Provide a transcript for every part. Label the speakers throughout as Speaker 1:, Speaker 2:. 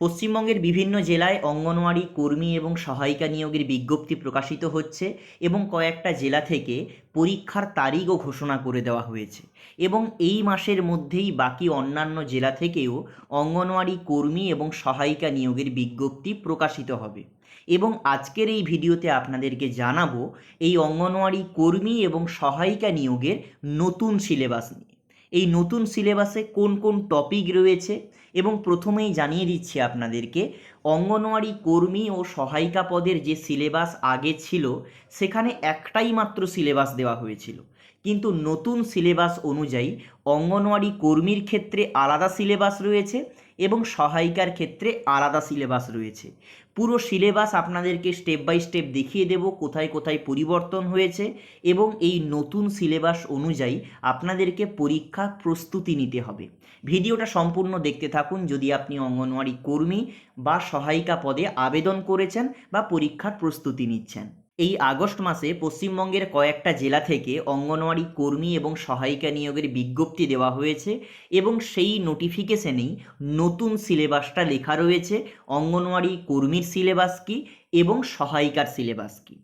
Speaker 1: পশ্চিমবঙ্গের বিভিন্ন জেলায় অঙ্গনওয়াড়ি কর্মী এবং সহায়িকা নিয়োগের বিজ্ঞপ্তি প্রকাশিত হচ্ছে এবং কয়েকটা জেলা থেকে পরীক্ষার তারিখও ঘোষণা করে দেওয়া হয়েছে এবং এই মাসের মধ্যেই বাকি অন্যান্য জেলা থেকেও অঙ্গনওয়াড়ি কর্মী এবং সহায়িকা নিয়োগের বিজ্ঞপ্তি প্রকাশিত হবে। এবং আজকের এই ভিডিওতে আপনাদেরকে জানাব এই অঙ্গনওয়াড়ি কর্মী এবং সহায়িকা নিয়োগের নতুন সিলেবাস নিয়ে। এই নতুন সিলেবাসে কোন কোন টপিক রয়েছে? এবং প্রথমেই জানিয়ে দিচ্ছি আপনাদেরকে, অঙ্গনওয়াড়ি কর্মী ও সহায়িকা পদের যে সিলেবাস আগে ছিল, সেখানে একটাই মাত্র সিলেবাস দেওয়া হয়েছিল। কিন্তু নতুন সিলেবাস অনুযায়ী অঙ্গনওয়াড়ি কর্মীর ক্ষেত্রে আলাদা সিলেবাস রয়েছে এবং সহায়িকার ক্ষেত্রে আলাদা সিলেবাস রয়েছে। পুরো সিলেবাস আপনাদেরকে স্টেপ বাই স্টেপ দেখিয়ে দেব কোথায় কোথায় পরিবর্তন হয়েছে এবং এই নতুন সিলেবাস অনুযায়ী আপনাদেরকে পরীক্ষার প্রস্তুতি নিতে হবে। ভিডিওটা সম্পূর্ণ দেখতে থাকুন, যদি আপনি অঙ্গনওয়াড়ি কর্মী বা সহায়িকা পদে আবেদন করেছেন বা পরীক্ষার প্রস্তুতি নিচ্ছেন। এই আগস্ট মাসে পশ্চিমবঙ্গের কয়েকটা জেলা থেকে অঙ্গনওয়াড়ি কর্মী এবং সহায়িকা নিয়োগের বিজ্ঞপ্তি দেওয়া হয়েছে এবং সেই নোটিফিকেশনেই নতুন সিলেবাসটা লেখা রয়েছে, অঙ্গনওয়াড়ি কর্মীর সিলেবাস কী এবং সহায়িকার সিলেবাস কি।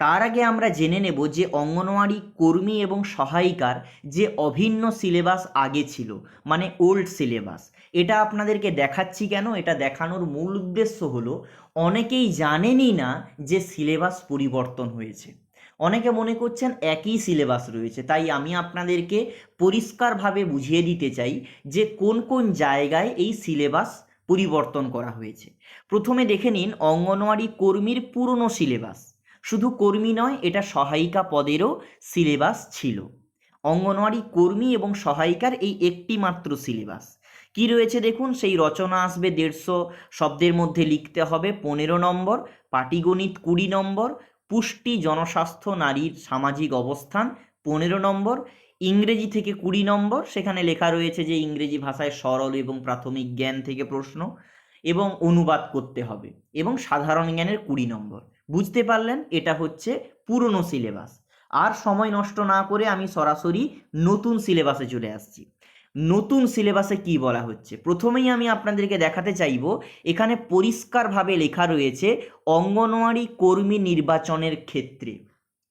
Speaker 1: তার আগে আমরা জেনে নেব যে অঙ্গনওয়াড়ি কর্মী এবং সহায়িকার যে অভিন্ন সিলেবাস আগে ছিল মানে ওল্ড সিলেবাস। এটা আপনাদেরকে দেখাচ্ছি কেন? এটা দেখানোর মূল উদ্দেশ্য হলো, অনেকেই জানেনই না যে সিলেবাস পরিবর্তন হয়েছে। অনেকে মনে করছেন একই সিলেবাস রয়েছে, তাই আমি আপনাদেরকে পরিষ্কারভাবে বুঝিয়ে দিতে চাই যে কোন কোন জায়গায় এই সিলেবাস পরিবর্তন করা হয়েছে। প্রথমে দেখে নিন অঙ্গনওয়াড়ি কর্মীর পুরনো সিলেবাস। শুধু কর্মী নয়, এটা সহায়িকা পদেরও সিলেবাস ছিল। অঙ্গনওয়াড়ি কর্মী এবং সহায়িকার এই একটি মাত্র সিলেবাস। কি রয়েছে দেখুন, সেই রচনা আসবে দেড়শো শব্দের মধ্যে লিখতে হবে, পনেরো নম্বর, পাটিগণিত কুড়ি নম্বর, পুষ্টি, জনস্বাস্থ্য, নারীর সামাজিক অবস্থান পনেরো নম্বর, ইংরেজি থেকে কুড়ি নম্বর, সেখানে লেখা রয়েছে যে ইংরেজি ভাষায় সরল এবং প্রাথমিক জ্ঞান থেকে প্রশ্ন এবং অনুবাদ করতে হবে এবং সাধারণ জ্ঞানের কুড়ি নম্বর। বুঝতে পারলেন, এটা হচ্ছে পুরনো সিলেবাস। আর সময় নষ্ট না করে আমি সরাসরি নতুন সিলেবাসে চলে আসছি। নতুন সিলেবাসে কি বলা হচ্ছে? প্রথমেই আমি আপনাদেরকে দেখাতে চাইব, এখানে পরিষ্কারভাবে লেখা রয়েছে, অঙ্গনওয়াড়ি কর্মী নির্বাচনের ক্ষেত্রে।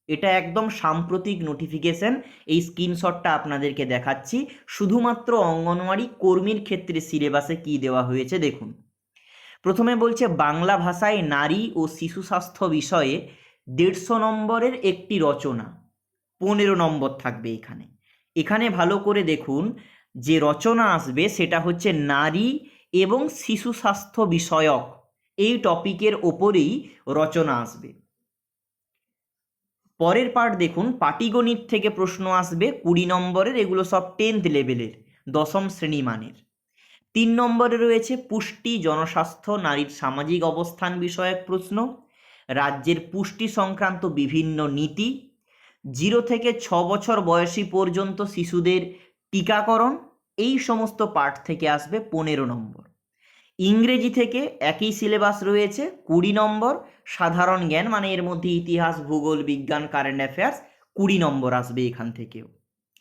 Speaker 1: এটা একদম সাম্প্রতিক নোটিফিকেশন, এই স্ক্রিনশটটা আপনাদেরকে দেখাচ্ছি। শুধুমাত্র অঙ্গনওয়াড়ি কর্মীর ক্ষেত্রে সিলেবাসে কি দেওয়া হয়েছে, দেখুন। প্রথমে বলছে বাংলা ভাষায় নারী ও শিশু স্বাস্থ্য বিষয়ে দেড়শো নম্বরের একটি রচনা। পনেরো নম্বর থাকবে এখানে। এখানে ভালো করে দেখুন, যে রচনা আসবে সেটা হচ্ছে নারী এবং শিশু স্বাস্থ্য বিষয়ক। এই টপিকের ওপরেই রচনা আসবে। পরের পার্ট দেখুন, পাটিগণিত থেকে প্রশ্ন আসবে, কুড়ি নম্বরের, এগুলো সব টেন্থ লেভেলের দশম শ্রেণি মানের। তিন নম্বরে রয়েছে পুষ্টি, জনস্বাস্থ্য, নারীর সামাজিক অবস্থান বিষয়ক প্রশ্ন, রাজ্যের পুষ্টি সংক্রান্ত বিভিন্ন নীতি, জিরো থেকে ছ বছর বয়সী পর্যন্ত শিশুদের টিকাকরণ, এই সমস্ত পাঠ থেকে আসবে পনেরো নম্বর। ইংরেজি থেকে একই সিলেবাস রয়েছে, কুড়ি নম্বর, সাধারণ জ্ঞান মানে এর মধ্যে ইতিহাস, ভূগোল, বিজ্ঞান, কারেন্ট অ্যাফেয়ার্স, কুড়ি নম্বর আসবে এখান থেকেও।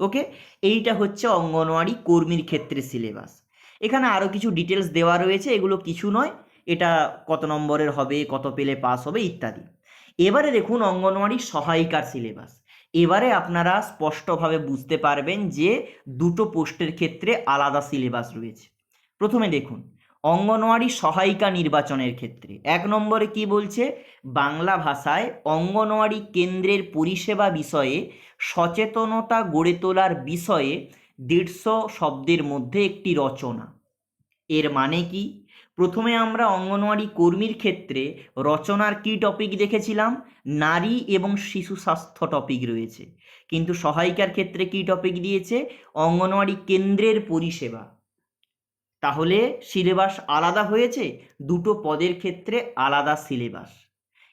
Speaker 1: ওকে? এইটা হচ্ছে অঙ্গনওয়াড়ি কর্মীর ক্ষেত্রে সিলেবাস। এখানে আরও কিছু ডিটেলস দেওয়া রয়েছে, এগুলো কিছু নয়। এটা কত নম্বরের হবে, কত পেলে পাস হবে, ইত্যাদি। এবারে দেখুন অঙ্গনওয়াড়ি সহায়িকার সিলেবাস এবারে আপনারা স্পষ্টভাবে বুঝতে পারবেন যে দুটো পোস্টের ক্ষেত্রে আলাদা সিলেবাস রয়েছে। প্রথমে দেখুন, অঙ্গনওয়াড়ি সহায়িকা নির্বাচনের ক্ষেত্রে। এক নম্বরে কি বলছে? বাংলা ভাষায় অঙ্গনওয়াড়ি কেন্দ্রের পরিষেবা বিষয়ে সচেতনতা গড়ে তোলার বিষয়ে দেড়শো শব্দের মধ্যে একটি রচনা। এর মানে কি? প্রথমে আমরা অঙ্গনওয়াড়ি কর্মীর ক্ষেত্রে রচনার কি টপিক দেখেছিলাম? নারী এবং শিশু স্বাস্থ্য টপিক রয়েছে। কিন্তু সহায়িকার ক্ষেত্রে কি টপিক দিয়েছে? অঙ্গনওয়াড়ি কেন্দ্রের পরিষেবা। তাহলে সিলেবাস আলাদা হয়েছে, দুটো পদের ক্ষেত্রে আলাদা সিলেবাস।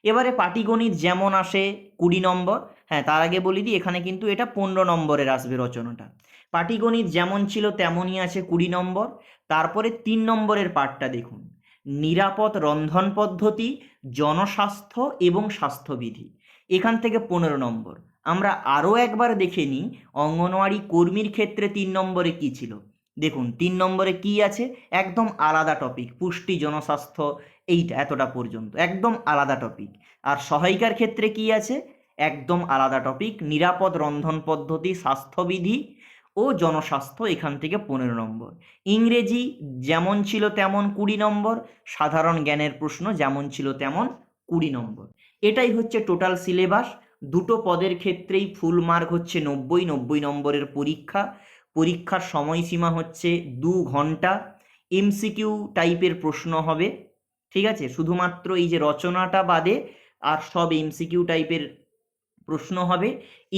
Speaker 1: এবারে পাটিগণিত যেমন আসে, কুড়ি নম্বর হ্যাঁ তার আগে বলি দিই, এখানে কিন্তু এটা পনেরো নম্বরের আসবে রচনাটা। পাটিগণিত যেমন ছিল তেমনই আছে কুড়ি নম্বর। তারপরে তিন নম্বরের পার্টটা দেখুন। নিরাপদ রন্ধন পদ্ধতি, জনস্বাস্থ্য এবং স্বাস্থ্যবিধি। এখান থেকে পনেরো নম্বর। আমরা আরও একবার দেখে নিই, অঙ্গনওয়াড়ি কর্মীর ক্ষেত্রে তিন নম্বরে কি ছিল? দেখুন, তিন নম্বরে কি আছে? একদম আলাদা টপিক পুষ্টি, জনস্বাস্থ্য, এইটা এতটা পর্যন্ত, একদম আলাদা টপিক আর সহায়িকার ক্ষেত্রে কি আছে? একদম আলাদা টপিক নিরাপদ রন্ধন পদ্ধতি, স্বাস্থ্যবিধি ও জনস্বাস্থ্য এখান থেকে পনেরো নম্বর। ইংরেজি যেমন ছিল তেমন কুড়ি নম্বর, সাধারণ জ্ঞানের প্রশ্ন যেমন ছিল তেমন কুড়ি নম্বর। এটাই হচ্ছে টোটাল সিলেবাস দুটো পদের ক্ষেত্রেই ফুল মার্ক হচ্ছে নব্বই নব্বই নম্বরের পরীক্ষা। পরীক্ষার সময়সীমা হচ্ছে দু ঘণ্টা। এমসিকিউ টাইপের প্রশ্ন হবে, ঠিক আছে? শুধুমাত্র এই যে রচনাটা বাদে আর সব এমসিকিউ টাইপের প্রশ্ন হবে,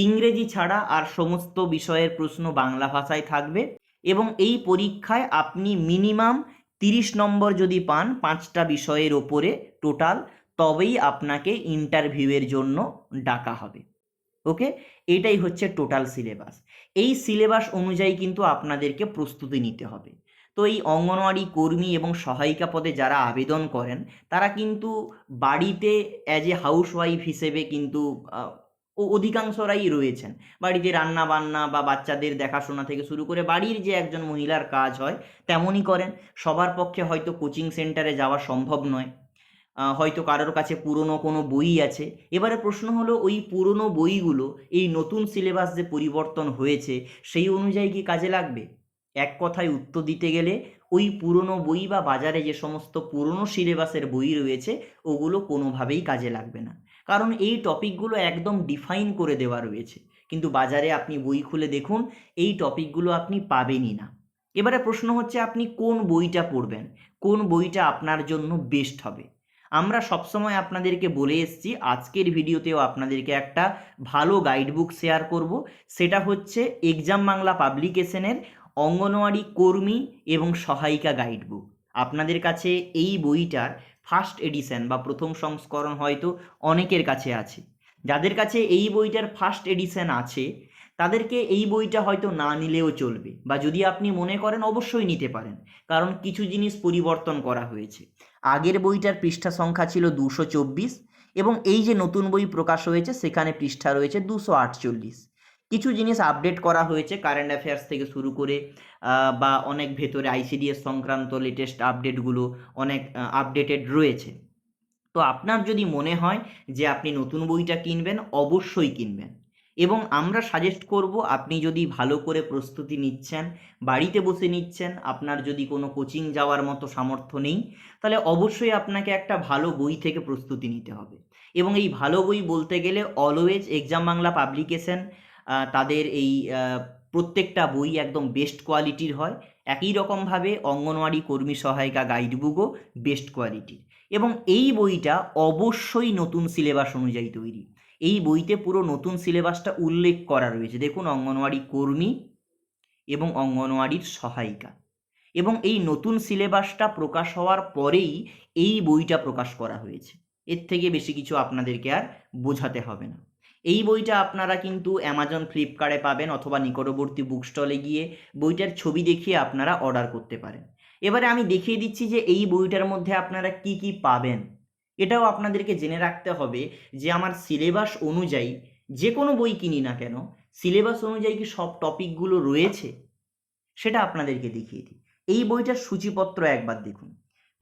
Speaker 1: ইংরেজি ছাড়া আর সমস্ত বিষয়ের প্রশ্ন বাংলা ভাষায় থাকবে এবং এই পরীক্ষায় আপনি মিনিমাম তিরিশ নম্বর যদি পান পাঁচটা বিষয়ের ওপরে টোটাল তবেই আপনাকে ইন্টারভিউয়ের জন্য ডাকা হবে। ওকে এটাই হচ্ছে টোটাল সিলেবাস এই সিলেবাস অনুযায়ী কিন্তু আপনাদেরকে প্রস্তুতি নিতে হবে। তো এই অঙ্গনওয়াড়ি কর্মী এবং সহায়িকা পদে যারা আবেদন করেন, তারা কিন্তু বাড়িতে অ্যাজ এ হাউসওয়াইফ হিসেবে কিন্তু ও- অধিকাংশরাই রয়েছেন। বাড়িতে রান্না বান্না বা বাচ্চাদের দেখাশোনা থেকে শুরু করে বাড়ির যে একজন মহিলার কাজ হয়, তেমনই করেন। সবার পক্ষে হয়তো কোচিং সেন্টারে যাওয়া সম্ভব নয়। হয়তো কারোর কাছে পুরনো কোনো বই আছে। এবারে প্রশ্ন হলো, ওই পুরনো বইগুলো, এই নতুন সিলেবাস যে পরিবর্তন হয়েছে, সেই অনুযায়ী কি কাজে লাগবে? এক কথায় উত্তর দিতে গেলে, ওই পুরনো বই বা বাজারে যে সমস্ত পুরনো সিলেবাসের বই রয়েছে, ওগুলো কোনোভাবেই কাজে লাগবে না। কারণ এই টপিকগুলো একদম ডিফাইন করে দেওয়া রয়েছে। কিন্তু বাজারে আপনি বই খুলে দেখুন, এই টপিকগুলো আপনি পাবেনই না। এবারে প্রশ্ন হচ্ছে, আপনি কোন বইটা পড়বেন? কোন বইটা আপনার জন্য বেস্ট হবে? আমরা সবসময় আপনাদেরকে বলে এসেছি, আজকের ভিডিওতেও আপনাদেরকে একটা ভালো গাইডবুক শেয়ার করব। সেটা হচ্ছে এক্সাম বাংলা পাবলিকেশনের অঙ্গনওয়াড়ি কর্মী এবং সহায়িকা গাইডবুক আপনাদের কাছে এই বইটার ফার্স্ট এডিশন বা প্রথম সংস্করণ হয়তো অনেকের কাছে আছে। যাদের কাছে এই বইটার ফার্স্ট এডিশন আছে, তাদেরকে এই বইটা হয়তো না নিলেও চলবে বা যদি আপনি মনে করেন অবশ্যই নিতে পারেন, কারণ কিছু জিনিস পরিবর্তন করা হয়েছে। আগের বইটার পৃষ্ঠা সংখ্যা ছিল দুশো চব্বিশ এবং এই যে নতুন বই প্রকাশ হয়েছে, সেখানে পৃষ্ঠা রয়েছে দুশো আটচল্লিশ। কিছু জিনিস আপডেট করা হয়েছে কারেন্ট অ্যাফেয়ার্স থেকে শুরু করে বা অনেক ভেতরে আইসিডিএস সংক্রান্ত লেটেস্ট আপডেটগুলো অনেক আপডেটেড রয়েছে। তো আপনার যদি মনে হয় যে আপনি নতুন বইটা কিনবেন, অবশ্যই কিনবেন। এবং আমরা সাজেস্ট করব আপনি যদি ভালো করে প্রস্তুতি নিচ্ছেন, বাড়িতে বসে নিচ্ছেন, আপনার যদি কোনো কোচিং যাওয়ার মতো সামর্থ্য নেই, তাহলে অবশ্যই আপনাকে একটা ভালো বই থেকে প্রস্তুতি নিতে হবে। এবং এই ভালো বই বলতে গেলে অলওয়েজ এক্সাম বাংলা পাবলিকেশন তাদের এই প্রত্যেকটা বই একদম বেস্ট কোয়ালিটির হয়। একই রকমভাবে অঙ্গনওয়াড়ি কর্মী সহায়িকা গাইডবুকও বেস্ট কোয়ালিটির এবং এই বইটা অবশ্যই নতুন সিলেবাস অনুযায়ী তৈরি। এই বইতে পুরো নতুন সিলেবাসটা উল্লেখ করা রয়েছে। দেখুন, অঙ্গনওয়াড়ি কর্মী এবং অঙ্গনওয়াড়ির সহায়িকা। এবং এই নতুন সিলেবাসটা প্রকাশ হওয়ার পরেই এই বইটা প্রকাশ করা হয়েছে। এর থেকে বেশি কিছু আপনাদেরকে আর বোঝাতে হবে না। এই বইটা আপনারা কিন্তু অ্যামাজন ফ্লিপকার্টে পাবেন অথবা নিকটবর্তী বুক স্টলে গিয়ে বইটার ছবি দেখিয়ে আপনারা অর্ডার করতে পারেন। এবারে আমি দেখিয়ে দিচ্ছি যে এই বইটার মধ্যে আপনারা কি কি পাবেন। এটাও আপনাদেরকে জেনে রাখতে হবে যে আমার সিলেবাস অনুযায়ী যে কোনো বই কিনি না কেন সিলেবাস অনুযায়ী কি সব টপিকগুলো রয়েছে? সেটা আপনাদেরকে দেখিয়ে দিই। এই বইটার সূচিপত্র একবার দেখুন।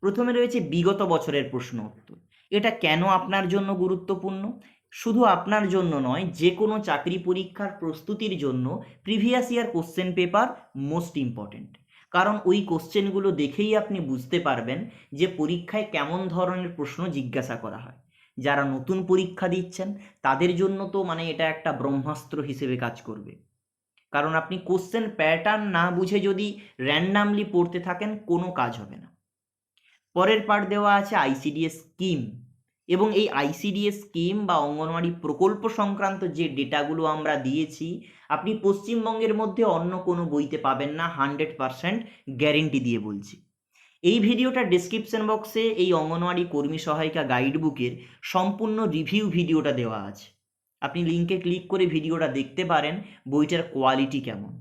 Speaker 1: প্রথমে রয়েছে বিগত বছরের প্রশ্ন উত্তর। এটা কেন আপনার জন্য গুরুত্বপূর্ণ? শুধু আপনার জন্য নয় যে কোনো চাকরি পরীক্ষার প্রস্তুতির জন্য previous year question paper most important কারণ ওই কোশ্চেনগুলো দেখেই আপনি বুঝতে পারবেন যে পরীক্ষায় কেমন ধরনের প্রশ্ন জিজ্ঞাসা করা হয়। যারা নতুন পরীক্ষা দিচ্ছেন, তাদের জন্য তো মানে এটা একটা ব্রহ্মাস্ত্র হিসেবে কাজ করবে। কারণ আপনি কোশ্চেন প্যাটার্ন না বুঝে যদি র্যান্ডামলি পড়তে থাকেন, কোনো কাজ হবে না। পরের পার্ট দেওয়া আছে আইসিডিএস স্কিম এবং এই আইসিডিএস স্কিম বা অঙ্গনওয়াড়ি প্রকল্প সংক্রান্ত যে ডেটাগুলো আমরা দিয়েছি, আপনি পশ্চিমবঙ্গের মধ্যে অন্য কোনো বইতে পাবেন না, হান্ড্রেড পারসেন্ট গ্যারেন্টি দিয়ে বলছি। এই ভিডিওটা ডেসক্রিপশন বক্সে এই অঙ্গনওয়াড়ি কর্মী সহায়িকা গাইড বুকের সম্পূর্ণ রিভিউ ভিডিওটা দেওয়া আছে। আপনি লিঙ্কে ক্লিক করে ভিডিওটা দেখতে পারেন, বইটার কোয়ালিটি কেমন।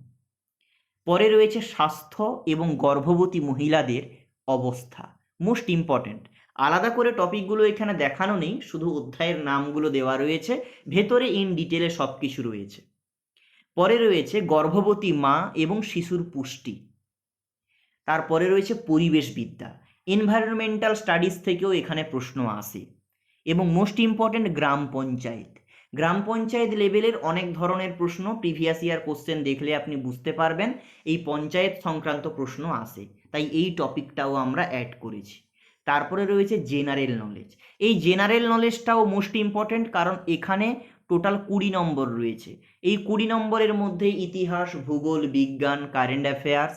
Speaker 1: পরে রয়েছে স্বাস্থ্য এবং গর্ভবতী মহিলাদের অবস্থা মোস্ট ইম্পর্ট্যান্ট আলাদা করে টপিকগুলো এখানে দেখানো নেই, শুধু অধ্যায়ের নামগুলো দেওয়া রয়েছে, ভেতরে ইন ডিটেলে সব কিছু রয়েছে। পরে রয়েছে গর্ভবতী মা এবং শিশুর পুষ্টি। তারপরে রয়েছে পরিবেশবিদ্যা এনভায়রনমেন্টাল স্টাডিজ থেকেও এখানে প্রশ্ন আসে। এবং মোস্ট ইম্পর্ট্যান্ট গ্রাম পঞ্চায়েত। গ্রাম পঞ্চায়েত লেভেলের অনেক ধরনের প্রশ্ন প্রিভিয়াস ইয়ার কোশ্চেন দেখলে আপনি বুঝতে পারবেন, এই পঞ্চায়েত সংক্রান্ত প্রশ্ন আসে। তাই এই টপিকটাও আমরা অ্যাড করেছি। তারপরে রয়েছে জেনারেল নলেজ এই জেনারেল নলেজটাও মোস্ট ইম্পর্ট্যান্ট কারণ এখানে টোটাল কুড়ি নম্বর রয়েছে। এই কুড়ি নম্বরের মধ্যে ইতিহাস, ভূগোল, বিজ্ঞান কারেন্ট অ্যাফেয়ার্স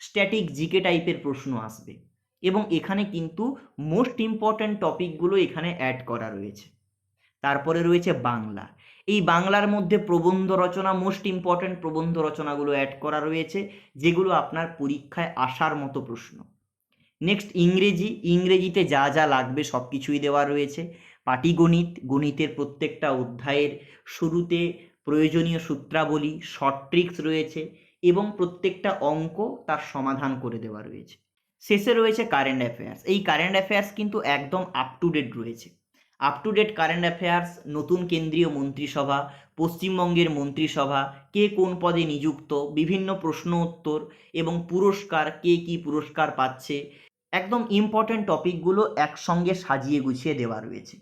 Speaker 1: স্ট্যাটিক জিকে টাইপের প্রশ্ন আসবে। এবং এখানে কিন্তু মোস্ট ইম্পর্ট্যান্ট টপিকগুলো এখানে অ্যাড করা রয়েছে। তারপরে রয়েছে বাংলা। এই বাংলার মধ্যে প্রবন্ধ রচনা মোস্ট ইম্পর্ট্যান্ট প্রবন্ধ রচনাগুলো অ্যাড করা রয়েছে, যেগুলো আপনার পরীক্ষায় আসার মতো প্রশ্ন। নেক্সট ইংরেজি, ইংরেজিতে যা যা লাগবে সব কিছুই দেওয়া রয়েছে। পাটিগণিত, গণিতের প্রত্যেকটা অধ্যায়ের শুরুতে প্রয়োজনীয় সূত্রাবলী শর্ট ট্রিক্স রয়েছে এবং প্রত্যেকটা অঙ্ক তার সমাধান করে দেওয়া রয়েছে। শেষে রয়েছে কারেন্ট অ্যাফেয়ার্স এই কারেন্ট অ্যাফেয়ার্স কিন্তু একদম আপ টু ডেট রয়েছে। Up to date current affairs নতুন কেন্দ্রীয় মন্ত্রিসভা, পশ্চিমবঙ্গের মন্ত্রিসভা, কে কোন পদে নিযুক্ত, বিভিন্ন প্রশ্ন উত্তর এবং পুরস্কার, কে কি পুরস্কার পাচ্ছে একদম ইম্পর্ট্যান্ট টপিকগুলো একসঙ্গে সাজিয়ে গুছিয়ে দেওয়া রয়েছে।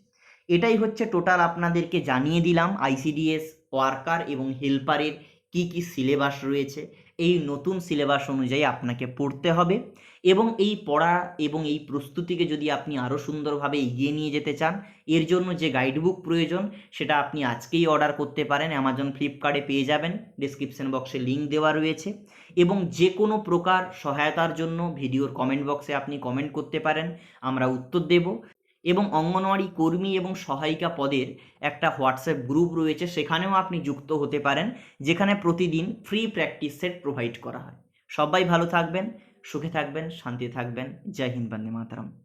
Speaker 1: এটাই হচ্ছে টোটাল আপনাদেরকে জানিয়ে দিলাম আইসিডিএস ওয়ার্কার এবং হেল্পারের কি কি সিলেবাস রয়েছে। এই নতুন সিলেবাস অনুযায়ী আপনাকে পড়তে হবে এবং এই পড়া এবং এই প্রস্তুতিকে যদি আপনি আরও সুন্দরভাবে এগিয়ে নিয়ে যেতে চান, এর জন্য যে গাইডবুক প্রয়োজন সেটা আপনি আজকেই অর্ডার করতে পারেন অ্যামাজন ফ্লিপকার্টে পেয়ে যাবেন ডিসক্রিপশন বক্সে লিঙ্ক দেওয়া রয়েছে এবং যে কোনো প্রকার সহায়তার জন্য ভিডিওর কমেন্ট বক্সে আপনি কমেন্ট করতে পারেন, আমরা উত্তর দেব। এবং অঙ্গনওয়াড়ি কর্মী এবং সহায়িকা পদের একটা হোয়াটসঅ্যাপ গ্রুপ রয়েছে, সেখানেও আপনি যুক্ত হতে পারেন, যেখানে প্রতিদিন ফ্রি প্র্যাকটিস সেট প্রোভাইড করা হয়। সবাই ভালো থাকবেন, সুখে থাকবেন শান্তি থাকবেন। জয় হিন্দ, বন্দে মাতারাম।